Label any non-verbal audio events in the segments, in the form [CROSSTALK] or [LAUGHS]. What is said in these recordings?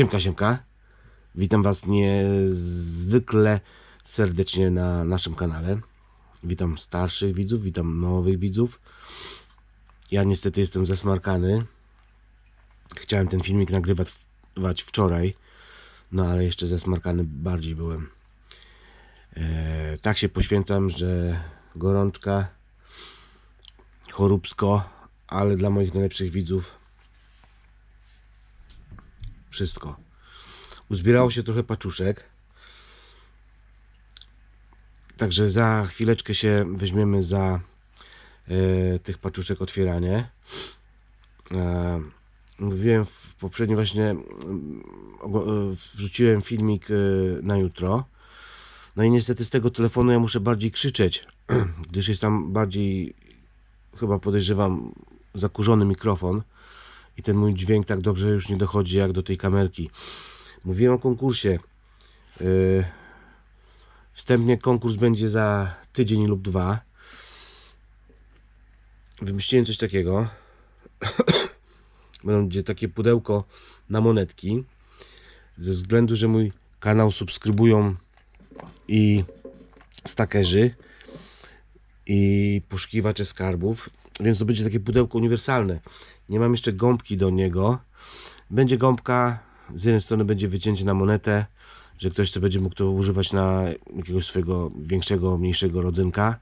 Siemka, siemka. Witam Was niezwykle serdecznie na naszym kanale. Witam starszych widzów, witam nowych widzów. Ja niestety jestem zasmarkany. Chciałem ten filmik nagrywać wczoraj, no ale jeszcze zasmarkany bardziej byłem. E, tak się poświęcam, że gorączka, choróbsko, ale dla moich najlepszych widzów wszystko. Uzbierało się trochę paczuszek. Także za chwileczkę się weźmiemy za e, tych paczuszek otwieranie. E, mówiłem w poprzednim właśnie e, wrzuciłem filmik e, na jutro. No i niestety z tego telefonu ja muszę bardziej krzyczeć, [CLEARS THROAT] gdyż jest tam bardziej chyba podejrzewam zakurzony mikrofon i ten mój dźwięk tak dobrze już nie dochodzi jak do tej kamerki. Mówiłem o konkursie. Yy, Wstępnie konkurs będzie za tydzień lub dwa. Wymyśliłem coś takiego. [COUGHS] Będzie takie pudełko na monetki. Ze względu, że mój kanał subskrybują i stakerzy i poszukiwacze skarbów, więc to będzie takie pudełko uniwersalne. Nie mam jeszcze gąbki do niego. Będzie gąbka, z jednej strony będzie wycięcie na monetę, że ktoś to będzie mógł to używać na jakiegoś swojego większego, mniejszego rodzynka.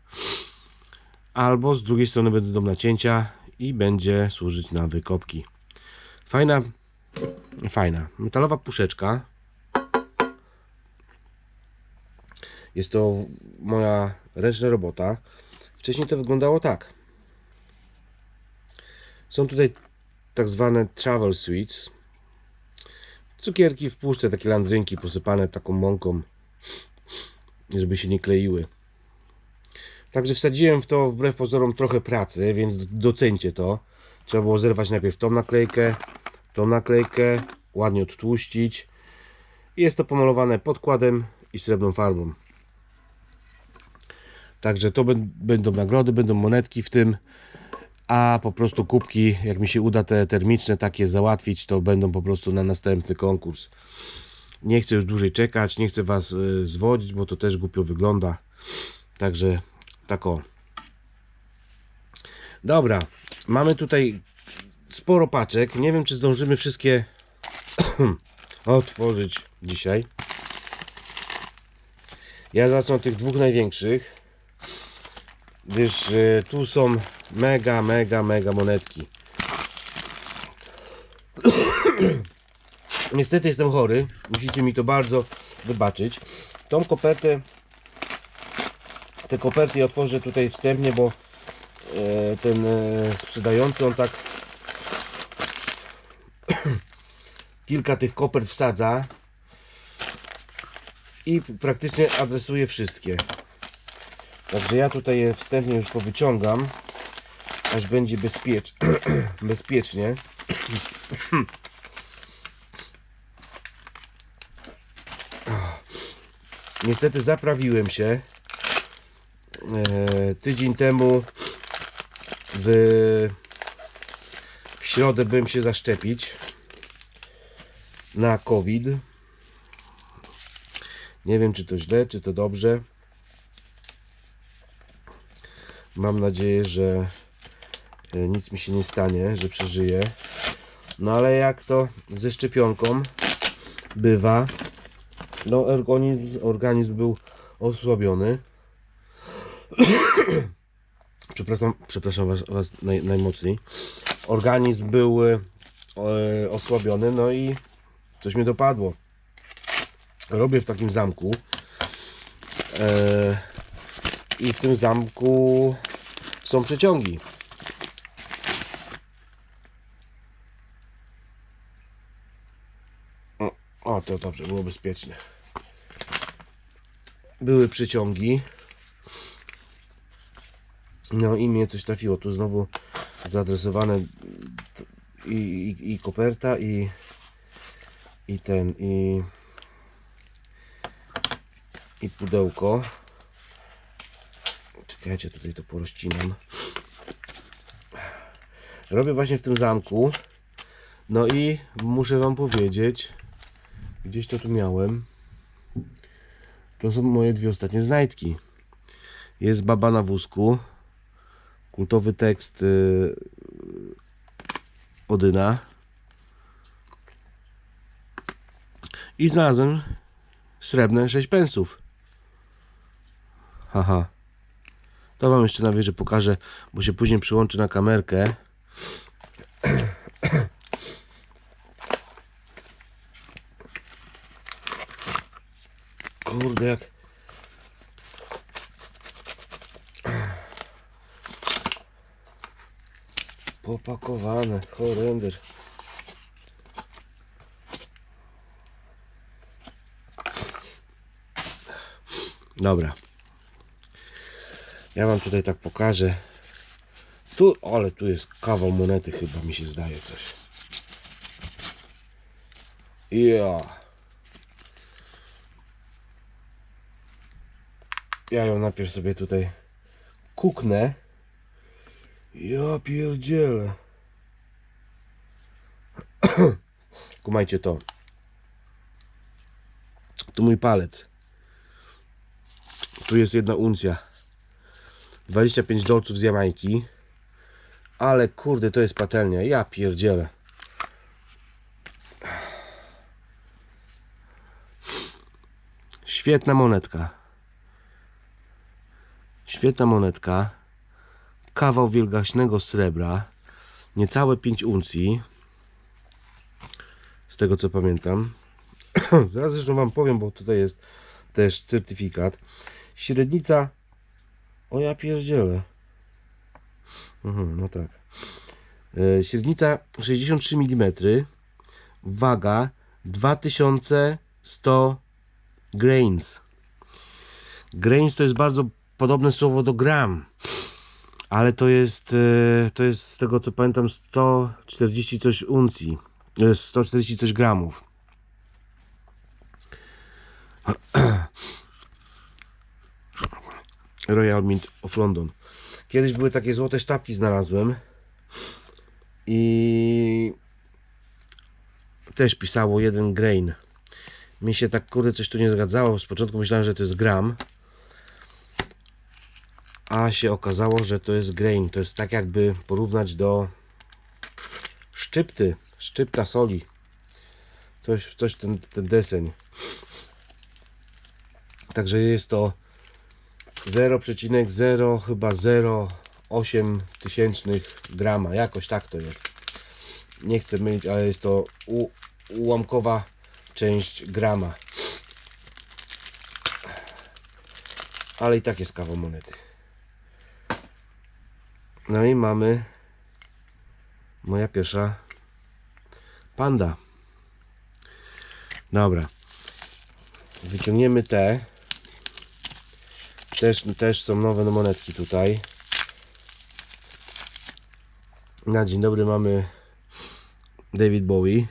Albo z drugiej strony będą nacięcia i będzie służyć na wykopki. Fajna, fajna metalowa puszeczka. Jest to moja ręczna robota. Wcześniej to wyglądało tak. Są tutaj tak zwane travel sweets. Cukierki w puszce, takie landrynki posypane taką mąką, żeby się nie kleiły. Także wsadziłem w to wbrew pozorom trochę pracy, więc docencie to. Trzeba było zerwać najpierw tą naklejkę, tą naklejkę, ładnie odtłuścić. Jest to pomalowane podkładem i srebrną farbą. Także to bę- będą nagrody, będą monetki w tym, a po prostu kubki, jak mi się uda te termiczne takie załatwić, to będą po prostu na następny konkurs. Nie chcę już dłużej czekać, nie chcę Was y, zwodzić, bo to też głupio wygląda. Także tak o. Dobra, mamy tutaj sporo paczek. Nie wiem, czy zdążymy wszystkie [CLEARS THROAT] otworzyć dzisiaj. Ja zacznę od tych dwóch największych gdyż tu są mega, mega, mega monetki. [CLEARS THROAT] Niestety jestem chory, musicie mi to bardzo wybaczyć. Tą kopertę, te koperty otworzę tutaj wstępnie, bo e, ten e, sprzedający on tak [CLEARS THROAT] kilka tych kopert wsadza i praktycznie adresuje wszystkie. Także ja tutaj je wstępnie już powyciągam, aż będzie bezpiecz... bezpiecznie. [CLEARS THROAT] [CLEARS THROAT] Niestety zaprawiłem się. E, tydzień temu w, w środę byłem się zaszczepić na COVID. Nie wiem, czy to źle, czy to dobrze. Mam nadzieję, że e, nic mi się nie stanie, że przeżyję. No ale jak to ze szczepionką bywa, no organizm, organizm był osłabiony. [CLEARS THROAT] przepraszam, przepraszam was, was naj, najmocniej. Organizm był e, osłabiony, no i coś mnie dopadło. Robię w takim zamku. E, i w tym zamku są przeciągi. O, to dobrze, było bezpiecznie. Były przeciągi. No i mnie coś trafiło. Tu znowu zaadresowane i, i, i koperta i i ten i i pudełko. Czekajcie, tutaj to porozcinam. Robię właśnie w tym zamku. No i muszę Wam powiedzieć, Gdzieś to tu miałem. To są moje dwie ostatnie znajdki. Jest baba na wózku. Kultowy tekst yy, Odyna. I znalazłem srebrne 6 pensów. Haha. To wam jeszcze na wieży pokażę, bo się później przyłączy na kamerkę. Kurde jak popakowane, horrender. Dobra. Ja wam tutaj tak pokażę. Tu, ale tu jest kawał monety chyba mi się zdaje coś. Ja. Ja ją najpierw sobie tutaj kuknę. Ja pierdzielę. [CLEARS THROAT] Kumajcie to. Tu mój palec. Tu jest jedna uncja. 25 dolców z Jamajki. Ale kurde, to jest patelnia. Ja pierdzielę. Świetna monetka. Świetna monetka. Kawał wielgaśnego srebra. Niecałe 5 uncji. Z tego co pamiętam. [CLEARS THROAT] Zaraz zresztą Wam powiem, bo tutaj jest też certyfikat. Średnica. O ja pierdzielę. Mhm, no tak. E, Średnica 63 mm. Waga 2100 grains. Grains to jest bardzo podobne słowo do gram. Ale to jest, e, to jest z tego co pamiętam 140 coś uncji. E, 140 coś gramów. [CLEARS THROAT] Royal Mint of London. Kiedyś były takie złote sztabki znalazłem i też pisało jeden grain. Mi się tak kurde coś tu nie zgadzało. Z początku myślałem, że to jest gram. A się okazało, że to jest grain. To jest tak jakby porównać do szczypty, szczypta soli. Coś, coś ten, ten deseń. Także jest to 0,0 chyba 0,8 tysięcznych grama. Jakoś tak to jest. Nie chcę mylić, ale jest to u, ułamkowa część grama. Ale i tak jest kawał monety. No i mamy moja pierwsza panda. Dobra. Wyciągniemy te. Też, też są nowe monetki tutaj. Na dzień dobry mamy David Bowie.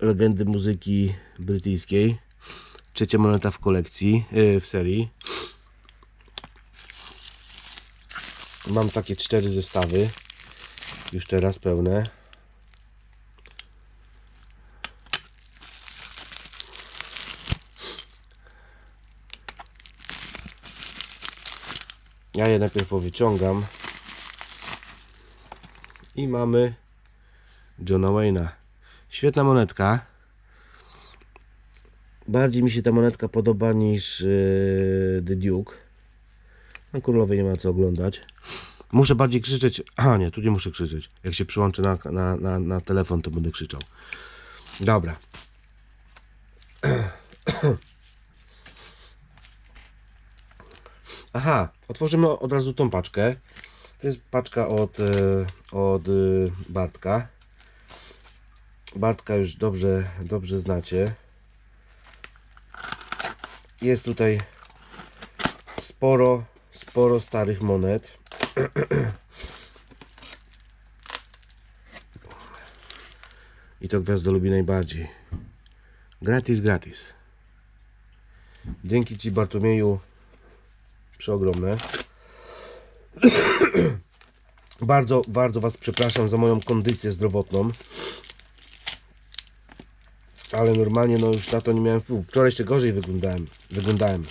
Legendy muzyki brytyjskiej. Trzecia moneta w kolekcji, yy, w serii. Mam takie cztery zestawy. Już teraz pełne. Ja je najpierw powyciągam. I mamy Johna Wayne'a. Świetna monetka. Bardziej mi się ta monetka podoba niż yy, The Duke. Na królowej nie ma co oglądać. Muszę bardziej krzyczeć. A nie, tu nie muszę krzyczeć. Jak się przyłączę na, na, na, na telefon, to będę krzyczał. Dobra. [CLEARS THROAT] Aha, otworzymy od razu tą paczkę. To jest paczka od, e, od e, Bartka. Bartka już dobrze, dobrze znacie. Jest tutaj sporo, sporo starych monet. [CLEARS THROAT] I to gwiazdo lubi najbardziej. Gratis, gratis. Dzięki Ci Bartłomieju przeogromne. [COUGHS] bardzo, bardzo Was przepraszam za moją kondycję zdrowotną. Ale normalnie no już na to nie miałem wpływu. Wczoraj jeszcze gorzej wyglądałem. wyglądałem.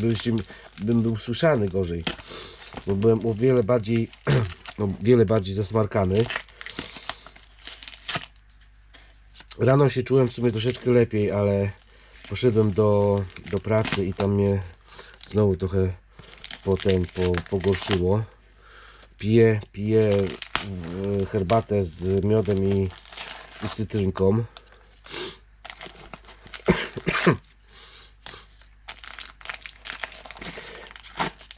Byliście, bym był słyszany gorzej. Bo byłem o wiele bardziej, [COUGHS] no, wiele bardziej zasmarkany. Rano się czułem w sumie troszeczkę lepiej, ale poszedłem do, do pracy i tam mnie znowu trochę potem po, pogorszyło. Piję, piję herbatę z miodem i, i cytrynką. [COUGHS]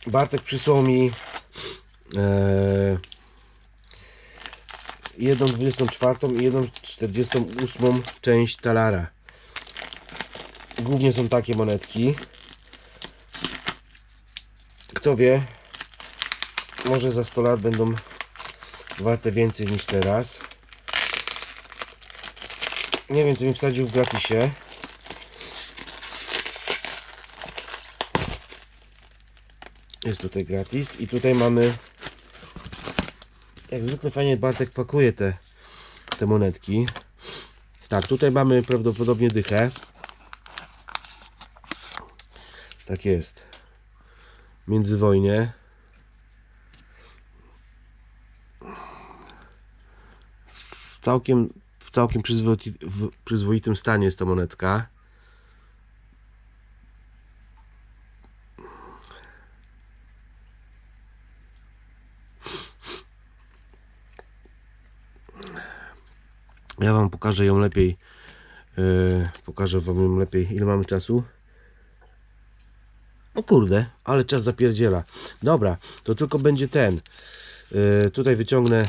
Bartek przysłał mi e, jedną 24 i jedną 48 część talara. Głównie są takie monetki. Kto wie, może za 100 lat będą warte więcej niż teraz. Nie wiem, co mi wsadził w gratisie. Jest tutaj gratis i tutaj mamy jak zwykle fajnie Bartek pakuje te, te monetki. Tak, tutaj mamy prawdopodobnie dychę. Tak jest. Międzywojnie. W całkiem, w całkiem przyzwoiti, w przyzwoitym stanie jest ta monetka. Ja wam pokażę ją lepiej. Yy, pokażę wam ją lepiej. Ile mamy czasu? O kurde, ale czas zapierdziela. Dobra, to tylko będzie ten. Yy, tutaj wyciągnę.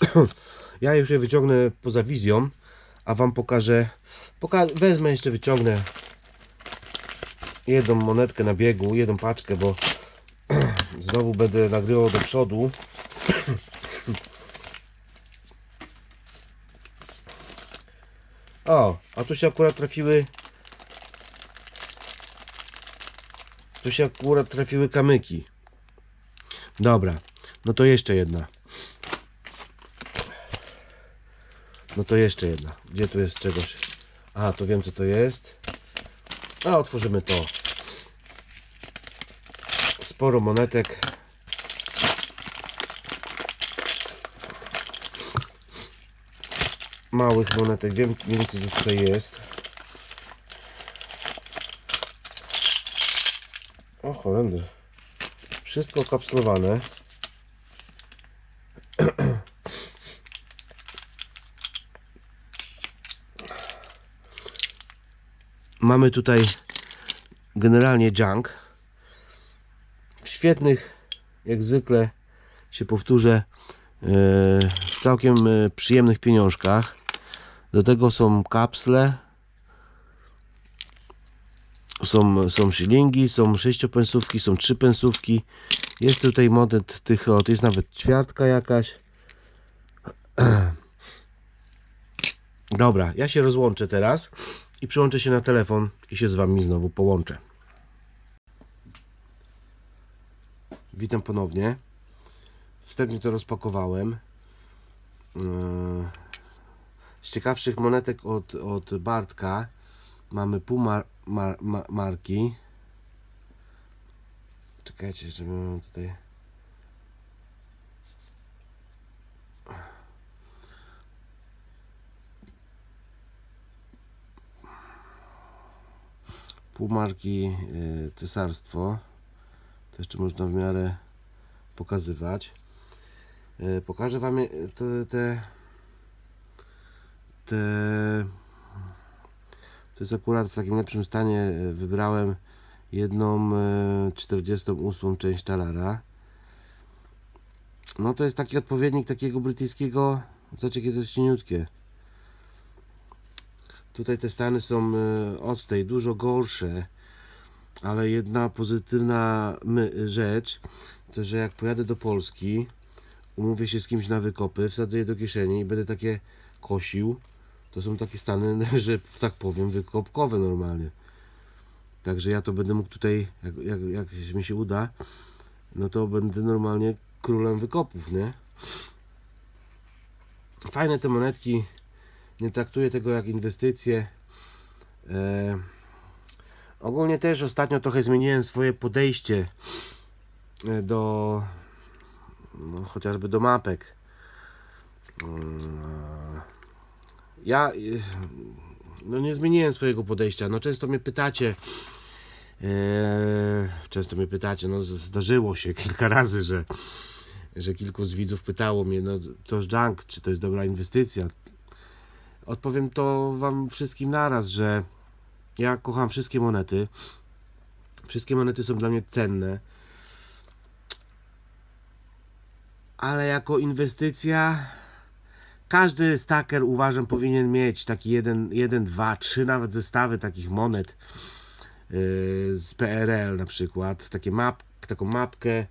[CLEARS THROAT] ja już je wyciągnę poza wizją, a wam pokażę. Poka wezmę jeszcze wyciągnę jedną monetkę na biegu, jedną paczkę, bo [CLEARS THROAT] znowu będę nagrywał do przodu. [CLEARS THROAT] O, a tu się akurat trafiły. Tu się akurat trafiły kamyki. Dobra, no to jeszcze jedna. No to jeszcze jedna. Gdzie tu jest czegoś? A, to wiem co to jest. A, otworzymy to. Sporo monetek. małych monetek. Wiem więcej co tutaj jest. Holender. Wszystko kapslowane. [CLEARS THROAT] Mamy tutaj generalnie junk. W świetnych, jak zwykle się powtórzę, e, w całkiem e, przyjemnych pieniążkach. Do tego są kapsle, są, są szylingi, są sześciopensówki, są trzypensówki. Jest tutaj monet tych, o, to jest nawet ćwiartka jakaś. [CLEARS THROAT] Dobra, ja się rozłączę teraz i przyłączę się na telefon i się z Wami znowu połączę. Witam ponownie. Wstępnie to rozpakowałem. Yy, Z ciekawszych monetek od, od Bartka mamy pół mar, mar, ma- marki. Czekajcie, żeby mam tutaj. Pół marki y, cesarstwo. To jeszcze można w miarę pokazywać. Y, Pokażę Wam te, te te to jest akurat w takim lepszym stanie e, wybrałem jedną e, 48 część talara no to jest taki odpowiednik takiego brytyjskiego zobaczcie jakie to jest cieniutkie. Tutaj te stany są e, od tej dużo gorsze ale jedna pozytywna rzecz to że jak pojadę do Polski umówię się z kimś na wykopy wsadzę je do kieszeni i będę takie kosił to są takie stany, [LAUGHS] że tak powiem, wykopkowe normalnie. Także ja to będę mógł tutaj, jak, jak, jak mi się uda, no to będę normalnie królem wykopów, nie? Fajne te monetki, Nie traktuję tego jak inwestycję. E, ogólnie też ostatnio trochę zmieniłem swoje podejście e, do no, chociażby do mapek. Ja e, no nie zmieniłem swojego podejścia. No często mnie pytacie, e, często mnie pytacie, no zdarzyło się [LAUGHS] kilka razy, że, że kilku z widzów pytało mnie, no z junk, czy to jest dobra inwestycja. Odpowiem to wam wszystkim naraz, że ja kocham wszystkie monety. Wszystkie monety są dla mnie cenne. Ale jako inwestycja każdy staker uważam powinien mieć taki jeden, jeden, dwa, trzy nawet zestawy takich monet yy, z PRL na przykład. Takie map, taką mapkę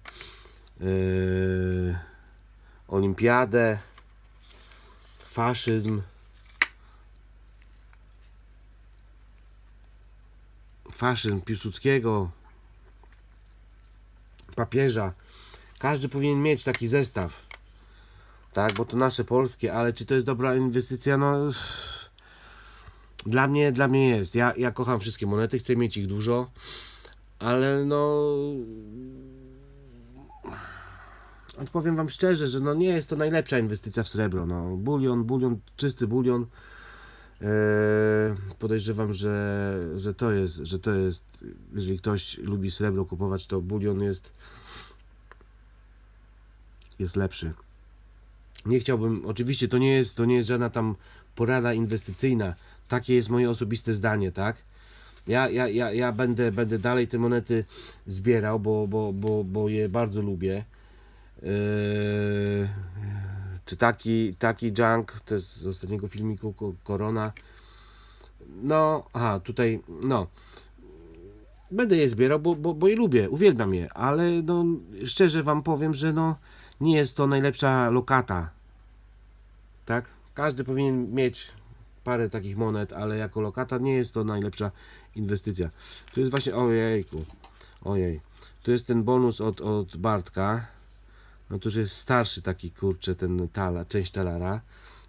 yy, olimpiadę faszyzm. Faszyzm Piłsudskiego papieża. Każdy powinien mieć taki zestaw tak, bo to nasze polskie, ale czy to jest dobra inwestycja? No dla mnie, dla mnie jest. Ja, ja kocham wszystkie monety, chcę mieć ich dużo, ale no odpowiem wam szczerze, że no nie jest to najlepsza inwestycja w srebro. No, bulion, bulion, czysty bulion. Eee, podejrzewam, że, że to jest, że to jest, jeżeli ktoś lubi srebro kupować, to bulion jest jest lepszy. Nie chciałbym, oczywiście to nie jest, to nie jest żadna tam porada inwestycyjna. Takie jest moje osobiste zdanie, tak? Ja, ja, ja, ja będę, będę dalej te monety zbierał, bo, bo, bo, bo je bardzo lubię. Yy, czy taki, taki junk, to jest z ostatniego filmiku Ko- Korona. No, aha, tutaj, no. Będę je zbierał, bo, bo, bo je lubię, uwielbiam je, ale no, szczerze wam powiem, że no, nie jest to najlepsza lokata. Tak? Każdy powinien mieć parę takich monet, ale jako lokata nie jest to najlepsza inwestycja. Tu jest właśnie, ojejku, ojej. Tu jest ten bonus od, od Bartka. No to już jest starszy taki, kurczę, ten tala, część talara.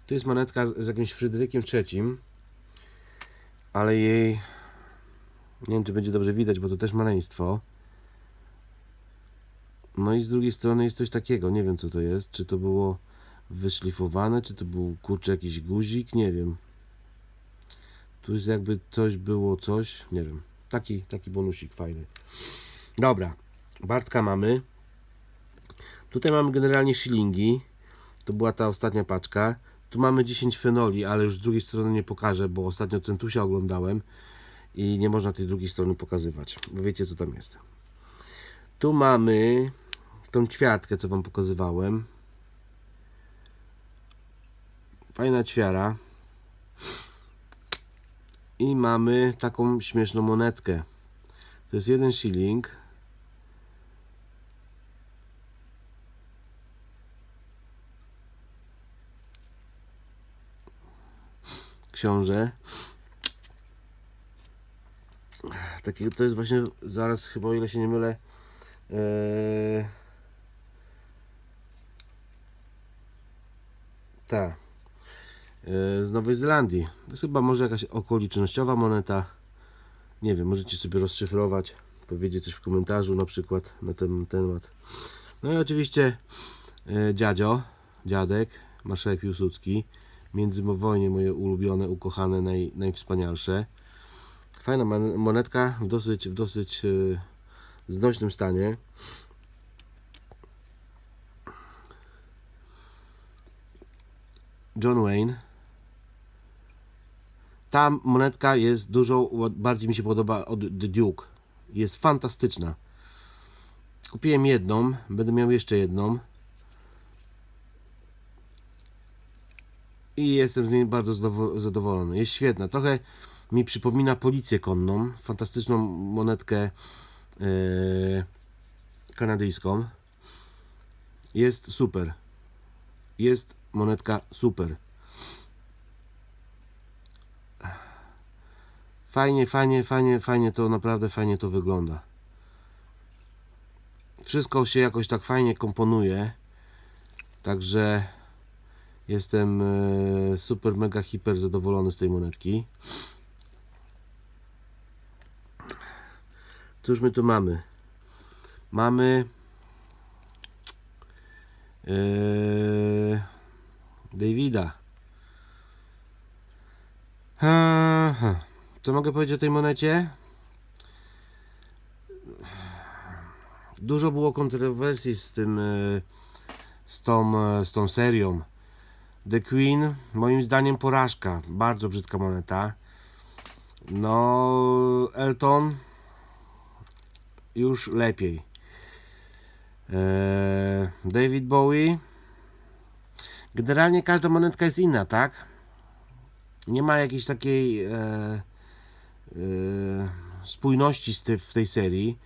Tu jest monetka z, z jakimś Fryderykiem III. Ale jej... Nie wiem, czy będzie dobrze widać, bo to też maleństwo. No i z drugiej strony jest coś takiego, nie wiem co to jest, czy to było wyszlifowane, czy to był kurczę jakiś guzik, nie wiem. Tu jest jakby coś było, coś, nie wiem. Taki, taki bonusik fajny. Dobra, Bartka mamy. Tutaj mamy generalnie shillingi. To była ta ostatnia paczka. Tu mamy 10 fenoli, ale już z drugiej strony nie pokażę, bo ostatnio Centusia oglądałem i nie można tej drugiej strony pokazywać, bo wiecie co tam jest. Tu mamy tą ćwiartkę, co wam pokazywałem. Fajna ćwiara. I mamy taką śmieszną monetkę. To jest jeden shilling. Książę. Takie to jest właśnie zaraz chyba o ile się nie mylę. Eee... Tak. Eee, z Nowej Zelandii. To chyba może jakaś okolicznościowa moneta. Nie wiem, możecie sobie rozszyfrować, powiedzieć coś w komentarzu na przykład na ten temat. No i oczywiście e, dziadzio, dziadek, marszałek Piłsudski. Międzymowojnie moje ulubione, ukochane, naj, najwspanialsze. Fajna mon- monetka w dosyć, w dosyć e, znośnym stanie. John Wayne. Ta monetka jest dużo bardziej mi się podoba od The Duke. Jest fantastyczna. Kupiłem jedną, będę miał jeszcze jedną. I jestem z niej bardzo zadowo- zadowolony. Jest świetna. Trochę mi przypomina policję konną. Fantastyczną monetkę e, kanadyjską. Jest super. Jest monetka super. Fajnie, fajnie, fajnie, fajnie to naprawdę fajnie to wygląda. Wszystko się jakoś tak fajnie komponuje. Także Jestem e, super, mega, hiper zadowolony z tej monetki. Cóż my tu mamy? Mamy e, Davida. Aha. Co mogę powiedzieć o tej monecie? Dużo było kontrowersji z tym, e, z tą, e, z tą serią. The Queen, moim zdaniem porażka. Bardzo brzydka moneta. No, Elton już lepiej. E, David Bowie. Generalnie każda monetka jest inna, tak? Nie ma jakiejś takiej e, spójności z ty, w tej serii.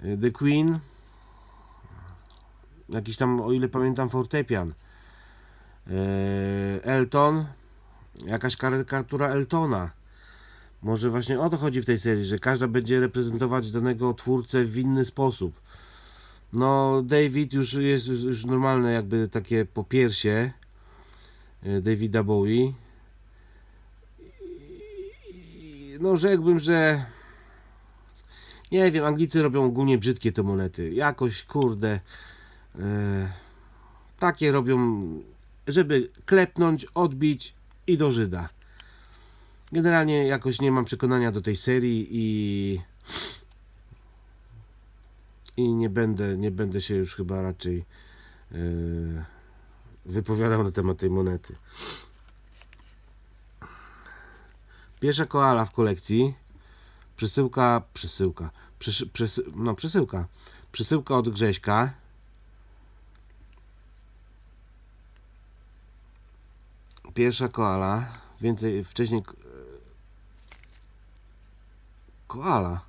E, The Queen. Jakiś tam, o ile pamiętam, fortepian. E, Elton. Jakaś karykatura Eltona. Może właśnie o to chodzi w tej serii, że każda będzie reprezentować danego twórcę w inny sposób. No, David już jest już- normalne, jakby takie popiersie Davida Bowie. I- No, rzekłbym, że nie wiem, Anglicy robią ogólnie brzydkie te monety. Jakoś, kurde, e, takie robią, żeby klepnąć, odbić i do Żyda. Generalnie jakoś nie mam przekonania do tej serii i i nie będę, nie będę się już chyba raczej e, wypowiadał na temat tej monety. Pierwsza koala w kolekcji. Przesyłka, przesyłka, przysy, przysy, no przesyłka. Przesyłka od Grześka. Pierwsza koala. Więcej wcześniej. Koala.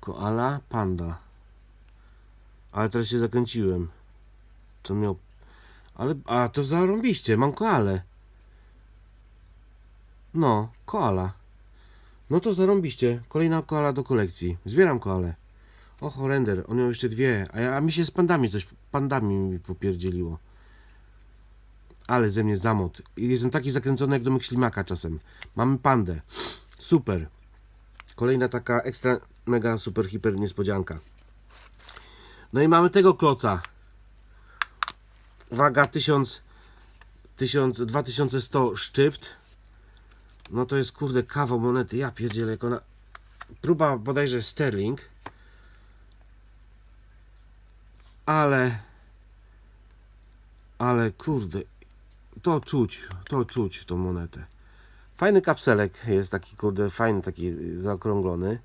Koala, panda. Ale teraz się zakręciłem. Co miał. Ale. A to zarąbiście, mam koalę. No, koala. No to zarąbiście. Kolejna koala do kolekcji. Zbieram koale. O, horrender, on miał jeszcze dwie. A, ja, a mi się z pandami coś. Pandami mi popierdzieliło. Ale ze mnie zamot. Jestem taki zakręcony jak domek ślimaka czasem. Mamy pandę. Super. Kolejna taka ekstra, mega, super, hiper niespodzianka. No i mamy tego kloca. Waga 1000, 1000, 2100 szczypt. No to jest kurde kawał monety. Ja pierdzielę jak ona... Próba bodajże sterling. Ale... Ale kurde... To czuć, to czuć tą monetę. Fajny kapselek jest taki, kurde, fajny, taki zaokrąglony.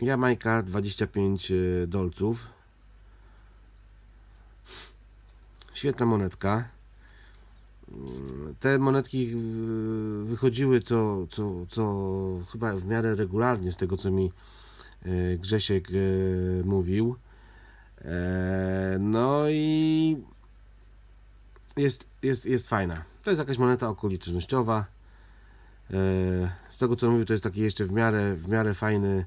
Jamajka 25 e, dolców. Świetna monetka. Te monetki wychodziły co, co, co chyba w miarę regularnie z tego co mi e, Grzesiek e, mówił. E, No i jest, jest, jest fajna. To jest jakaś moneta okolicznościowa. Z tego co mówił, to jest taki jeszcze w miarę, w miarę fajny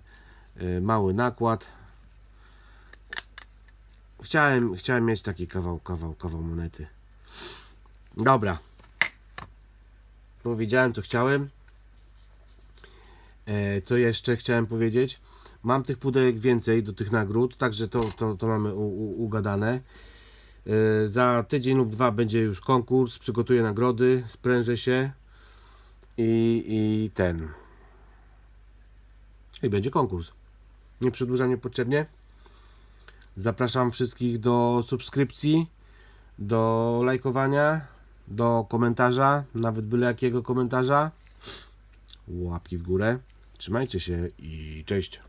mały nakład. Chciałem, chciałem mieć taki kawał, kawał, kawał monety. Dobra. Powiedziałem co chciałem. E, Co jeszcze chciałem powiedzieć? Mam tych pudełek więcej do tych nagród, także to, to, to mamy u, u, ugadane. E, Za tydzień lub dwa będzie już konkurs, przygotuję nagrody, sprężę się i, i ten. I będzie konkurs. Nie przedłużam niepotrzebnie. Zapraszam wszystkich do subskrypcji, do lajkowania, do komentarza, nawet byle jakiego komentarza. Łapki w górę. Trzymajcie się i cześć.